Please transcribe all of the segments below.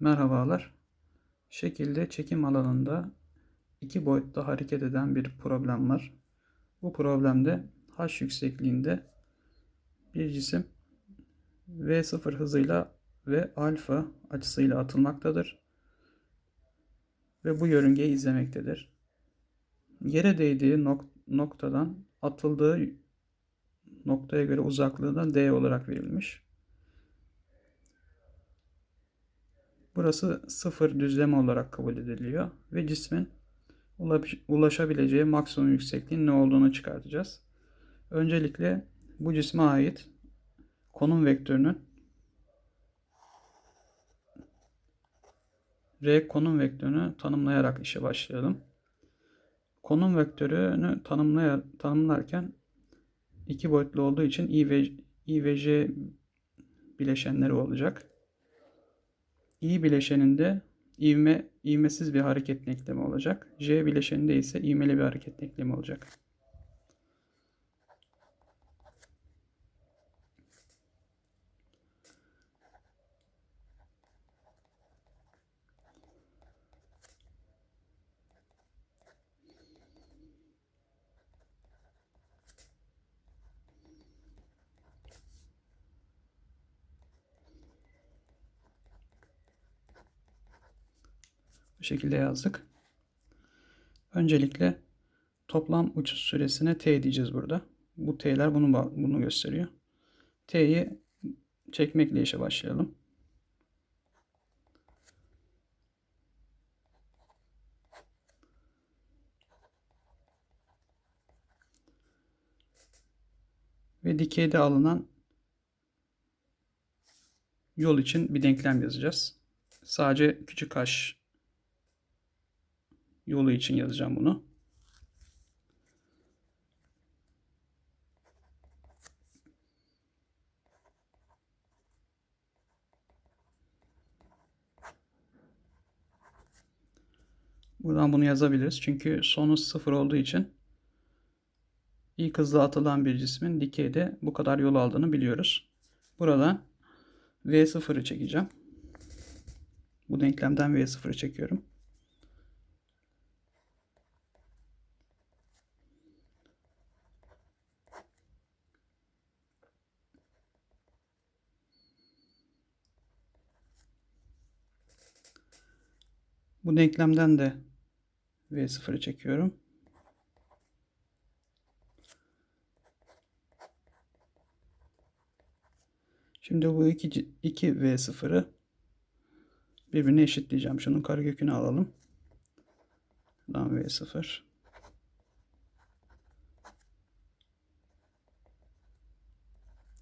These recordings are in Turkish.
Merhabalar. Şekilde çekim alanında iki boyutta hareket eden bir problem var. Bu problemde h yüksekliğinde bir cisim v0 hızıyla ve alfa açısıyla atılmaktadır. Ve bu yörüngeyi izlemektedir. Yere değdiği nok- noktadan atıldığı noktaya göre uzaklığı da d olarak verilmiş. Burası sıfır düzleme olarak kabul ediliyor ve cismin ulaş- ulaşabileceği maksimum yüksekliğin ne olduğunu çıkartacağız. Öncelikle bu cisme ait konum vektörünün R konum vektörünü tanımlayarak işe başlayalım. Konum vektörünü tanımlaya, tanımlarken iki boyutlu olduğu için i ve, i ve j bileşenleri olacak. İ bileşeninde ivme, ivmesiz bir hareket denklemi olacak. j bileşeninde ise ivmeli bir hareket denklemi olacak. Bu şekilde yazdık. Öncelikle toplam uçuş süresine t diyeceğiz burada. Bu t'ler bunu bunu gösteriyor. T'yi çekmekle işe başlayalım. Ve dikeyde alınan yol için bir denklem yazacağız. Sadece küçük h yolu için yazacağım bunu. Buradan bunu yazabiliriz. Çünkü sonu sıfır olduğu için ilk hızla atılan bir cismin dikeyde bu kadar yol aldığını biliyoruz. Buradan V0'ı çekeceğim. Bu denklemden V0'ı çekiyorum. Bu denklemden de V0'ı çekiyorum. Şimdi bu iki, iki V0'ı birbirine eşitleyeceğim. Şunun karekökünü alalım. Buradan V0.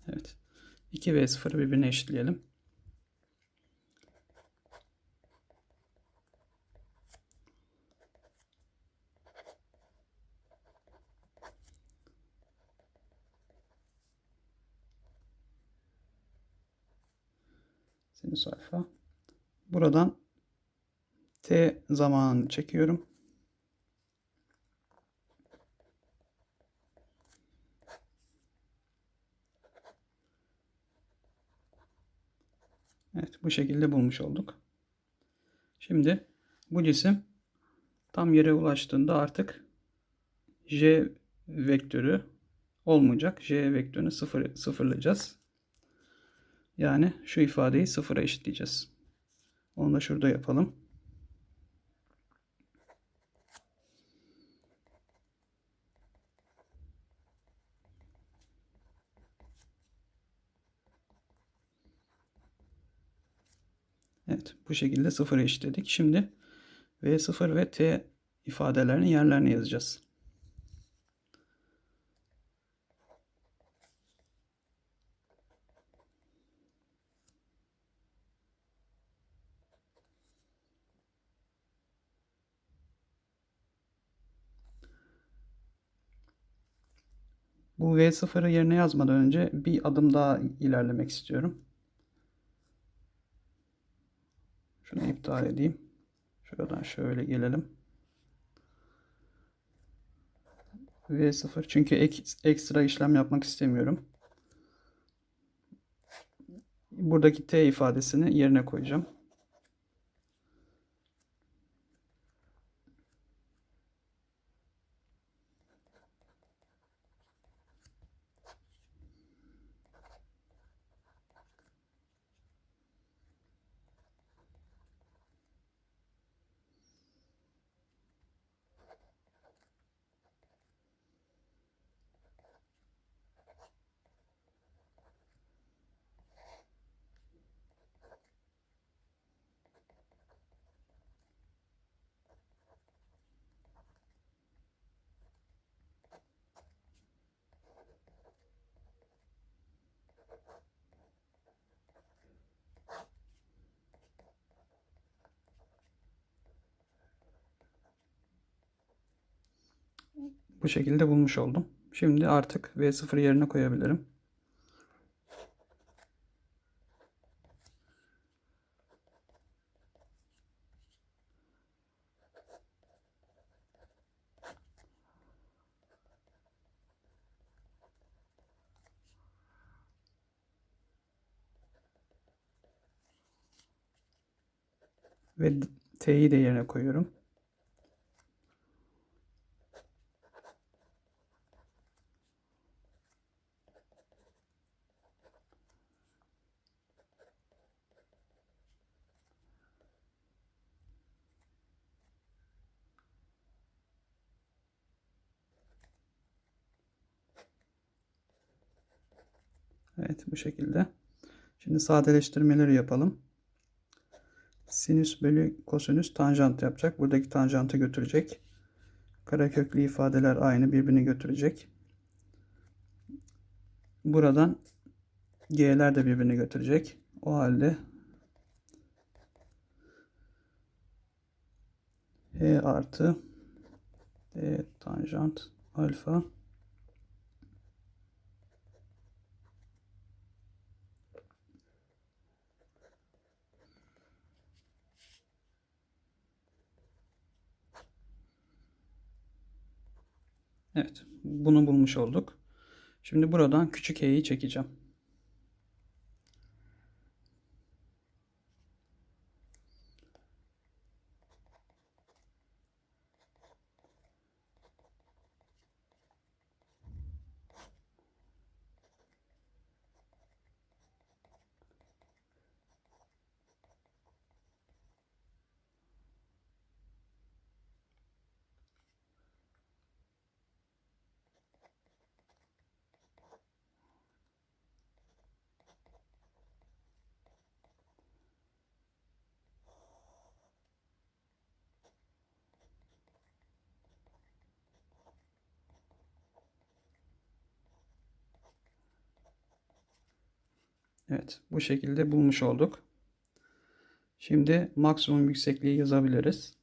Evet. 2 V0'ı birbirine eşitleyelim. Sinüs alfa. Buradan t zamanını çekiyorum. Evet bu şekilde bulmuş olduk. Şimdi bu cisim tam yere ulaştığında artık j vektörü olmayacak. j vektörünü sıfır, sıfırlayacağız. Yani şu ifadeyi sıfıra eşitleyeceğiz. Onu da şurada yapalım. Evet bu şekilde sıfıra eşitledik. Şimdi V0 ve T ifadelerini yerlerine yazacağız. Bu V0'ı yerine yazmadan önce bir adım daha ilerlemek istiyorum. Şunu iptal edeyim. Şuradan şöyle gelelim. V0 çünkü ek, ekstra işlem yapmak istemiyorum. Buradaki T ifadesini yerine koyacağım. Bu şekilde bulmuş oldum. Şimdi artık V0 yerine koyabilirim. Ve T'yi de yerine koyuyorum. Evet bu şekilde. Şimdi sadeleştirmeleri yapalım. Sinüs bölü kosinüs tanjant yapacak. Buradaki tanjantı götürecek. Kareköklü ifadeler aynı birbirini götürecek. Buradan g'ler de birbirini götürecek. O halde h artı d tanjant alfa Evet, bunu bulmuş olduk. Şimdi buradan küçük e'yi çekeceğim. Evet, bu şekilde bulmuş olduk. Şimdi maksimum yüksekliği yazabiliriz.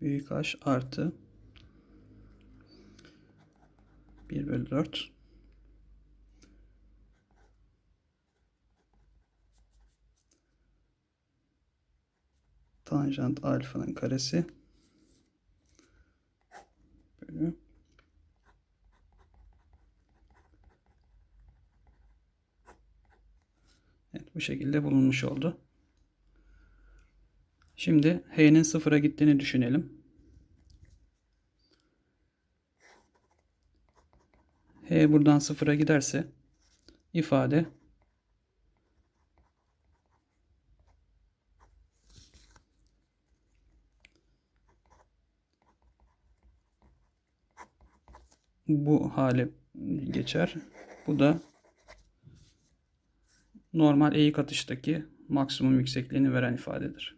Büyük H artı 1 bölü 4 tanjant alfanın karesi bölü Evet bu şekilde bulunmuş oldu. Şimdi h'nin sıfıra gittiğini düşünelim. h buradan sıfıra giderse ifade bu hale geçer. Bu da normal eğik atıştaki maksimum yüksekliğini veren ifadedir.